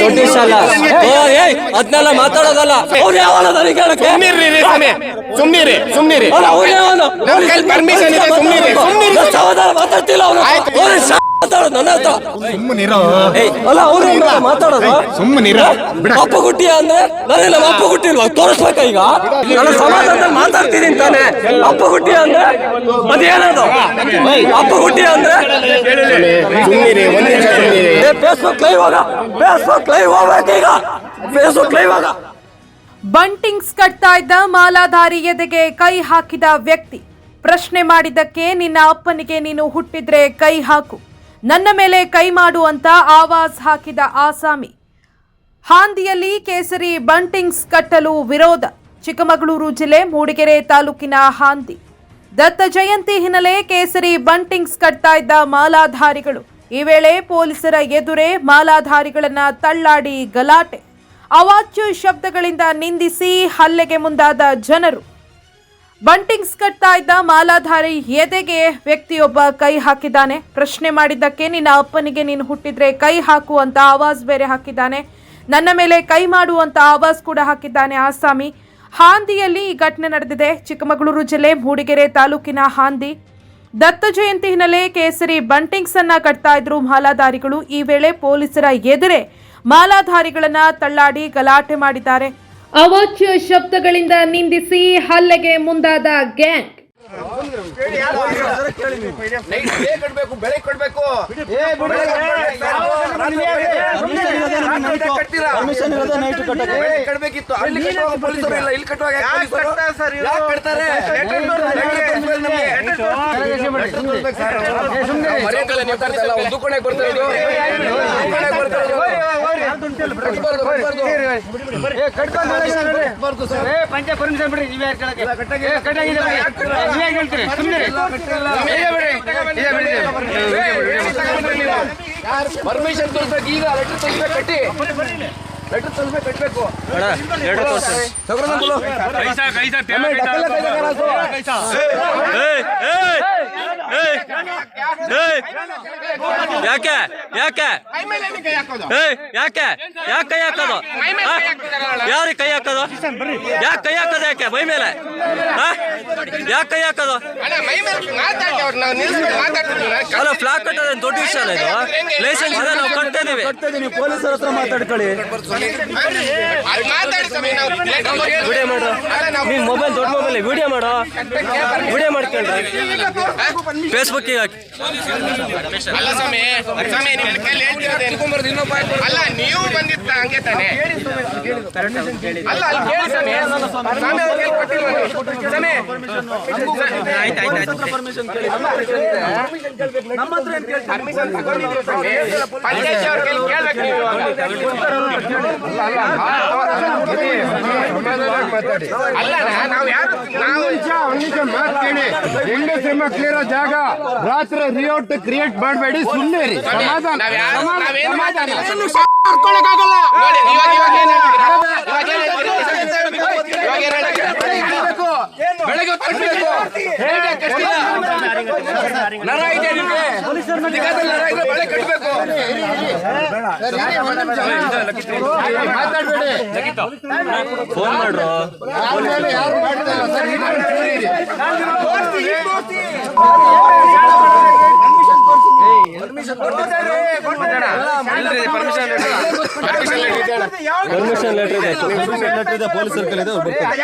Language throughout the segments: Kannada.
ದೊಡ್ಡ ವಿಷಯ ಅಲ್ಲ. ಓ ಏಯ್ ಅದನ್ನೆಲ್ಲ ಮಾತಾಡೋದಲ್ಲ. ಅವ್ನು ಯಾವನ ನನಗೆ ಹೇಳಕ್ಕೆ ಸುಮ್ನಿರ್ರಿ ರೀ ಸ್ವಾಮಿ. ಸುಮ್ನಿರಿ ಸುಮ್ನಿರಿ. ಅಲ್ಲ ಅವ್ನು ಯಾವನು? permission ಇದೆ. ಸಮಾಧಾನ ಮಾತಾಡ್ತಿಲ್ಲ ಅವನು. ಮಾತಾಡೋದು ನನ್ನ ಹತ್ರ. ಸುಮ್ಮನಿರೋ ಅಲ್ಲ ಏನ್ ಮಾತಾಡೋದು? ಸುಮ್ಮನಿರೋ ಅಪ್ಪ ಗುಟ್ಟಿ ಅಂದ್ರೆ? ನಮ್ಮ ಅಪ್ಪ ಗುಟ್ಟಿ ಇಲ್ವಾ ತೋರಿಸ್ಬೇಕ ಈಗ? ನಾನು ಸಮಾಜದಲ್ಲಿ ಮಾತಾಡ್ತಿದ್ದೀನಿ ತಾನೆ. ಅಪ್ಪ ಗುಟ್ಟಿ ಅಂದ್ರೆ? ಅದೇನದು ಅಪ್ಪ ಗುಟ್ಟಿ ಅಂದ್ರೆ? ಫೇಸ್ಬುಕ್ ಲೈವ್ ಆಗ ಫೇಸ್ಬುಕ್ ಲೈವ್ ಹೋಗ್ಬೇಕು ಈಗ. ಫೇಸ್ಬುಕ್ ಲೈವ್ ಆಗ ಬಂಟಿಂಗ್ಸ್ ಕಟ್ತಾ ಇದ್ದ ಮಾಲಾಧಾರಿ ಎದೆಗೆ ಕೈ ಹಾಕಿದ ವ್ಯಕ್ತಿ. ಪ್ರಶ್ನೆ ಮಾಡಿದ್ದಕ್ಕೆ ನಿನ್ನ ಅಪ್ಪನಿಗೆ ನೀನು ಹುಟ್ಟಿದ್ರೆ ಕೈ ಹಾಕು. ನನ್ನ ಮೇಲೆ ಕೈ ಮಾಡುವಂತ ಆವಾಜ್ ಹಾಕಿದ ಆಸಾಮಿ. ಹಾಂದಿಯಲ್ಲಿ ಕೇಸರಿ ಬಂಟಿಂಗ್ಸ್ ಕಟ್ಟಲು ವಿರೋಧ. ಚಿಕ್ಕಮಗಳೂರು ಜಿಲ್ಲೆ ಮೂಡಿಗೆರೆ ತಾಲೂಕಿನ ಹಾಂದಿ. ದತ್ತ ಜಯಂತಿ ಹಿನ್ನೆಲೆ ಕೇಸರಿ ಬಂಟಿಂಗ್ಸ್ ಕಟ್ತಾ ಇದ್ದ ಮಾಲಾಧಾರಿಗಳು. ಈ ವೇಳೆ ಪೊಲೀಸರ ಎದುರೇ ಮಾಲಾಧಾರಿಗಳನ್ನ ತಳ್ಳಾಡಿ ಗಲಾಟೆ. ಅವಾಚ್ಯ ಶಬ್ದಗಳಿಂದ ನಿಂದಿಸಿ ಹಲ್ಲೆಗೆ ಮುಂದಾದ ಜನರು. ಬಂಟಿಂಗ್ಸ್ ಕಟ್ತಾ ಇದ್ದ ಮಾಲಾಧಾರಿ ಎದೆಗೆ ವ್ಯಕ್ತಿಯೊಬ್ಬ ಕೈ ಹಾಕಿದ್ದಾನೆ. ಪ್ರಶ್ನೆ ಮಾಡಿದ್ದಕ್ಕೆ ನಿನ್ನ ಅಪ್ಪನಿಗೆ ನೀನು ಹುಟ್ಟಿದ್ರೆ ಕೈ ಹಾಕು ಅಂತ ಆವಾಜ್ ಬೇರೆ ಹಾಕಿದ್ದಾನೆ. ನನ್ನ ಮೇಲೆ ಕೈ ಮಾಡುವಂತ ಆವಾಜ್ ಕೂಡ ಹಾಕಿದ್ದಾನೆ ಆಸಾಮಿ. ಹಾಂದಿಯಲ್ಲಿ ಈ ಘಟನೆ ನಡೆದಿದೆ. ಚಿಕ್ಕಮಗಳೂರು ಜಿಲ್ಲೆ ಮೂಡಿಗೆರೆ ತಾಲೂಕಿನ ಹಾಂದಿ. ದತ್ತ ಜಯಂತಿ ಹಿನ್ನೆಲೆ ಕೇಸರಿ ಬಂಟಿಂಗ್ಸ್ ಅನ್ನ ಕಟ್ತಾ ಇದ್ರು ಮಾಲಾಧಾರಿಗಳು. ಈ ವೇಳೆ ಪೊಲೀಸರ ಎದುರೇ ಮಾಲಾಧಾರಿಗಳನ್ನ ತಳ್ಳಾಡಿ ಗಲಾಟೆ ಮಾಡಿದ್ದಾರೆ. ಅವಾಚ್ಯ ಶಬ್ದಗಳಿಂದ ನಿಂದಿಸಿ ಹಲ್ಲೆಗೆ ಮುಂದಾದ ಗ್ಯಾಂಗ್ ಕಟ್ಬೇಕು ಪಂಚ ಪರ್ಮಿಷನ್ ಬಿಡ್ರಿ. ನೀವೇ ಕೇಳಕ್ಕೆ ಏ, ಕಟ್ಟಾಗಿದೆ ಬಿಡಿ. ನೀವೇ ಹೇಳ್ತೀರಿ ಸುಮ್ಮನೆ ಪರ್ಮಿಷನ್ ತೋರಿಸ್ಬೇಕು ಈಗ ಲೆಟರ್ ತೋರಿಸ್ಬೇಕು ಕಟ್ಟಿ. ಲೆಟರ್ ತೋರಿಸ್ಬೇಕು ಕಟ್ಟಬೇಕು ಯಾಕೆ? ಯಾಕೆ? ಯಾಕೆ? ಯಾಕೆ ಕೈ ಹಾಕೋದು? ಯಾರಿಗೆ ಕೈ ಹಾಕೋದು? ಯಾಕೆ ಕೈ ಹಾಕೋದು ಯಾಕೆ? ಮೈ ಮೇಲೆ? ಯಾಕೆ ಕೈ ಹಾಕೋದು? ಅಲ್ಲ, ಫ್ಲಾಗ್ ಕಟ್ಟೋದು ದೊಡ್ಡ ವಿಷಯ ಇದು? ಲೈಸೆನ್ಸ್ ಇದೆ, ನಾವು ಕಟ್ತಾ ಇದೀವಿ. ಪೊಲೀಸರ ಹತ್ರ ಮಾತಾಡ್ಕೊಳ್ಳಿ ವಿಡಿಯೋ ಮಾಡು. ನೀನ್ ಮೊಬೈಲ್ ದೊಡ್ಡ ಮೊಬೈಲ್, ವಿಡಿಯೋ ಮಾಡು. ವಿಡಿಯೋ ಮಾಡ್ಕೊಂಡ್ರೆ ಫೇಸ್ಬುಕ್ಕಿಗೆ ಹಾಕಿ ಅಲ್ಲ ಸ್ವಾಮಿ ಸ್ವಾಮಿ ನಿಮ್ಮ ಕೈಲಿ ಹೇಳ್ತಿರೋದು ಇನ್ನೊಬ್ಬ ಅಲ್ಲ ನೀವು ಬಂದಿತ್ತ ಹಂಗೆ ತಾನೆ ಅಲ್ಲ ಅಲ್ಲಿ ಕೇಳಿ ಸ್ವಾಮಿ ಸ್ವಾಮಿ ಅವ್ರ ಕೈಲಿ ಕೊಟ್ಟಿಲ್ವಾ ಸ್ವಾಮಿ ಪರ್ಮಿಷನ್ ಕೇಳಿ ನಮ್ಮ ಹತ್ರ ಏನ್ ಪರ್ಮಿಷನ್ ತಗೊಂಡಿದ್ದೀವಿ ಸ್ವಾಮಿ ಪಂಚಾಯತಿ ಅವ್ರ ಕೈಲಿ ಕೇಳ್ಬೇಕು ನೀವು ಅಲ್ಲ ನಾವು ಯಾರು ನಾವು ಹೆಂಗಸೆಮ್ಮ ಕ್ಲಿಯರ್ ಜಾಗ ರಾತ್ರಿ ರಿಯೋಟ್ ಕ್ರಿಯೇಟ್ ಮಾಡಬೇಡಿ ಸುಮ್ಮನೆ ರೀ ಸಮಾಧಾನ. ಸಮಾಧಾನ- ನಾವೇನು ಮಾತಾಡಿಲ್ಲ. ಸಮಾಧಾನ. ಕರ್ಕೊಳಕ್ಕಾಗಲ್ಲ. ನೋಡಿ ಇವಾಗ ಇವಾಗ ಏನ್ ಹೇಳ್ತೀರಾ? ಇವಾಗ ಏನ್ ಹೇಳ್ತೀರಾ? ಇವಾಗ ಏನ್ ಹೇಳ್ತೀರಾ? ಬೆಳಗ್ಗೆ ಹೊತ್ತು ಕಟ್ಬೇಕು. ಹೇಗೆ ಕಟ್ತಿಲ್ಲ? ನರ ಇದೆ ನಿಮ್ಗೆ? ನರ ಇದ್ರೆ ಬೆಳೆ ಕಟ್ಬೇಕು. ಮಾತಾಡ್ಬೇಡಿ ಫೋನ್ ಮಾಡ್ರು ಯಾರು ಒಂಚೂರು ಇರಿ. ಪರ್ಮಿಷನ್ ಲೆಟರ್ ಇದೆ ಲೆಟರ್ ಇದೆ ಪೊಲೀಸ್ ಸರ್ಕಲ್ ಇದೆ, ಅವ್ರು ಬರ್ತಾರೆ.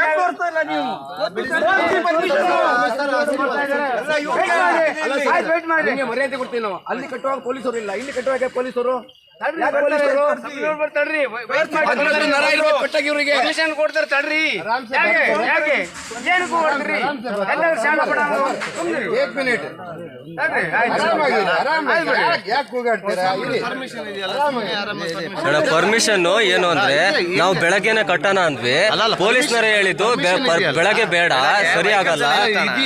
ನಿಮ್ಗೆ ಮರ್ಯಾದೆ ಕೊಡ್ತೀವಿ ನಾವು ಅಲ್ಲಿ ಕಟ್ಟುವಾಗ ಪೊಲೀಸರು ಇಲ್ಲ ಇಲ್ಲಿ ಕಟ್ಟುವಾಗ ಪೊಲೀಸರು ಕೊಡ್ತಾರೆ ತಡ್ರಿ ಯಾಕೆ ಏನಕ್ಕೂ ಎಲ್ಲರೂ ಶಾಣ. ಏಕ್ ಮಿನಿಟ್ ತಡ್ರಿ, ಪರ್ಮಿಷನ್ ಏನು ಅಂದ್ರೆ ನಾವು ಬೆಳಗ್ಗೆನೆ ಕಟ್ಟೋಣ ಅಂದ್ವಿ ಪೊಲೀಸ್ನರೇ ಹೇಳಿದ್ದು ಬೆಳಗ್ಗೆ ಬೇಡ ಸರಿ ಆಗಲ್ಲ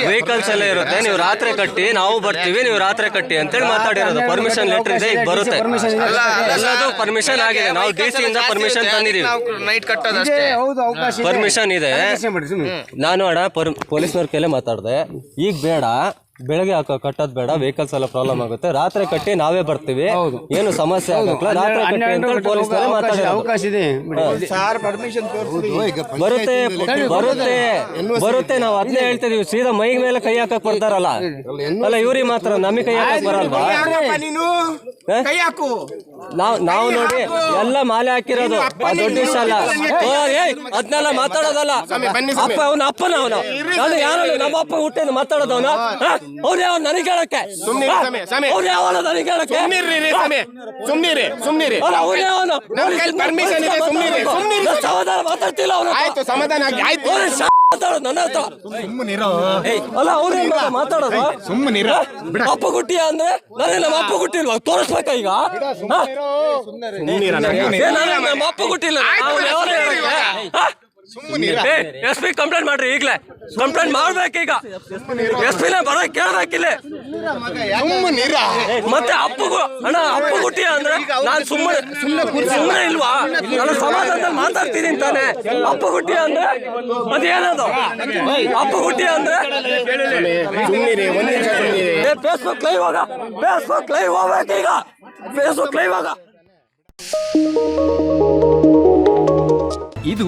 ವೆಹಿಕಲ್ಸ್ ಎಲ್ಲ ಇರುತ್ತೆ ನೀವು ರಾತ್ರಿ ಕಟ್ಟಿ ನಾವು ಬರ್ತೀವಿ ನೀವು ರಾತ್ರಿ ಕಟ್ಟಿ ಅಂತೇಳಿ ಮಾತಾಡಿರೋದು ಪರ್ಮಿಷನ್ ಲೆಟರ್ ಇದೆ ಈಗ ಬರುತ್ತೆ ಎಲ್ಲದೂ ಪರ್ಮಿಷನ್ ಆಗಿದೆ. ನಾವು ಡಿಸಿಯಿಂದ ಸಿ ಇಂದ ಪರ್ಮಿಷನ್ ತಂದಿದೀವಿ. ನೈಟ್ ಕಟ್ಟೋದಷ್ಟೇ ಪರ್ಮಿಷನ್ ಇದೆ ನಾನು ಅಡ ಪರ್ ಪೊಲೀಸ್ನವ್ರ ಕೈಲೇ ಮಾತಾಡಿದೆ. ಈಗ ಬೇಡ. ಬೆಳಗ್ಗೆ ಹಾಕೋ ಕಟ್ಟೋದ್ ಬೇಡ ವೆಹಿಕಲ್ಸ್ ಎಲ್ಲ ಪ್ರಾಬ್ಲಮ್ ಆಗುತ್ತೆ. ರಾತ್ರಿ ಕಟ್ಟಿ ನಾವೇ ಬರ್ತೀವಿ. ಏನು ಸಮಸ್ಯೆ ಆಗಲ್ಲ. ರಾತ್ರಿ ಕಟ್ಟಿ ಅಂತ ಪೊಲೀಸ್ ಮಾತಾಡಿರೋದು ಅವಕಾಶ ಇದೆ. ಬರುತ್ತೆ ಬರುತ್ತೆ ಬರುತ್ತೆ. ನಾವು ಅದನ್ನೇ ಹೇಳ್ತಿದೀವಿ. ಸೀದಾ ಮೈ ಮೇಲೆ ಕೈ ಹಾಕಕ್ ಬರ್ತಾರಲ್ಲ. ಅಲ್ಲ ಇವ್ರಿಗೆ ಮಾತ್ರ ನಮಗೆ ಕೈ ಹಾಕಕ್ ಬರಲ್ವಾ? ನೀನು? ಹ? ಕೈ ಹಾಕು. ನಾವ್ ನಾವು ನೋಡಿ ಎಲ್ಲ ಮಾಲೆ ಹಾಕಿರೋದು. ದೊಡ್ಡ ವಿಷಯ ಅಲ್ಲ. ಓ, ಏಯ್ ಅದನ್ನೆಲ್ಲ ಮಾತಾಡೋದಲ್ಲ. ಅಪ್ಪ ಅವನ ಅಪ್ಪನ ಅವನು. ನಾನು ಯಾರು ನಮ್ಮ ಅಪ್ಪ ಹುಟ್ಟಿದ ಮಾತಾಡೋದು ಅವನು? ಅವ್ರು ಯಾವ ನನಗೆ ಹೇಳಕ್ಕೆ ಅವ್ರು ಯಾವ ನನಗೆ ಹೇಳಕ್ಕೆ ಸುಮ್ನಿರ್ರಿ ಸಮಯ ಸುಮ್ನಿರಿ ಸುಮ್ನಿರಿ ಅಲ್ಲ ಅವ್ರು ಯಾವನು ನಮ್ ಕೈಲಿ permission ಇದೆ, ಸುಮ್ನಿರಿ, ಸುಮ್ನಿರಿ. ನಾನು ಸಮಾಧಾನ ಮಾತಾಡ್ತಿಲ್ಲ ಅವನು ಆಯ್ತು ಸಮಾಧಾನ ಆಗಿ ಆಯ್ತು. ಮಾತಾಡೋದು ನನ್ನ ಹತ್ರ. ಏಯ್, ಅಲ್ಲ ಅವ್ರು ಮಾತಾಡೋದು? ಸುಮ್ಮನಿರ ಅಪ್ಪ ಗುಟ್ಟಿ ಅಂದ್ರೆ? ನನಗೆ ನಮ್ಮ ಅಪ್ಪ ಗುಟ್ಟಿಲ್ವಾ ತೋರಿಸ್ಬೇಕಾ ಈಗ? ಹಾ? ಏ, ನನಗೆ ನಮ್ಮ ಅಪ್ಪ ಗುಟ್ಟಿಲ್ಲ ಅವ್ನು ಯಾವನೋ ಹೇಳಕ್ಕೆ? ಹಾ? ಏ, ಎಸ್ ಪಿ ಕಂಪ್ಲೇಂಟ್ ಮಾಡ್ರಿ ಈಗಲೇ. ಕಂಪ್ಲೇಂಟ್ ಮಾಡ್ಬೇಕೀಗ. ಎಸ್ ಪಿನೇ ಬರ ಕೇಳ್ಬೇಕಿಲ್ಲ. ಸುಮ್ಮನಿರ ಮತ್ತೆ ಅಪ್ಪಗು ಅಣ್ಣ ಅಪ್ಪ ಗುಟ್ಟಿ ಅಂದ್ರೆ ನಾನು ಸುಮ್ಮನೆ ಸುಮ್ಮನೆ ಇಲ್ವಾ? ನಾನು ಸಮಾಧಾನದಲ್ಲಿ ಮಾತಾಡ್ತೀನಿ ಅಂತಾನೆ ಅಪ್ಪ ಗುಟ್ಟಿ ಅಂದ್ರೆ ಅದೇನದು ಅಪ್ಪ ಗುಟ್ಟಿ ಅಂದ್ರೆ ಫೇಸ್ಬುಕ್ ಲೈವ್ ಆಗ ಫೇಸ್ಬುಕ್ ಲೈವ್ ಹೋಗ್ಬೇಕೀಗ. ಫೇಸ್ಬುಕ್ ಲೈವ್ ಆಗ ಇದು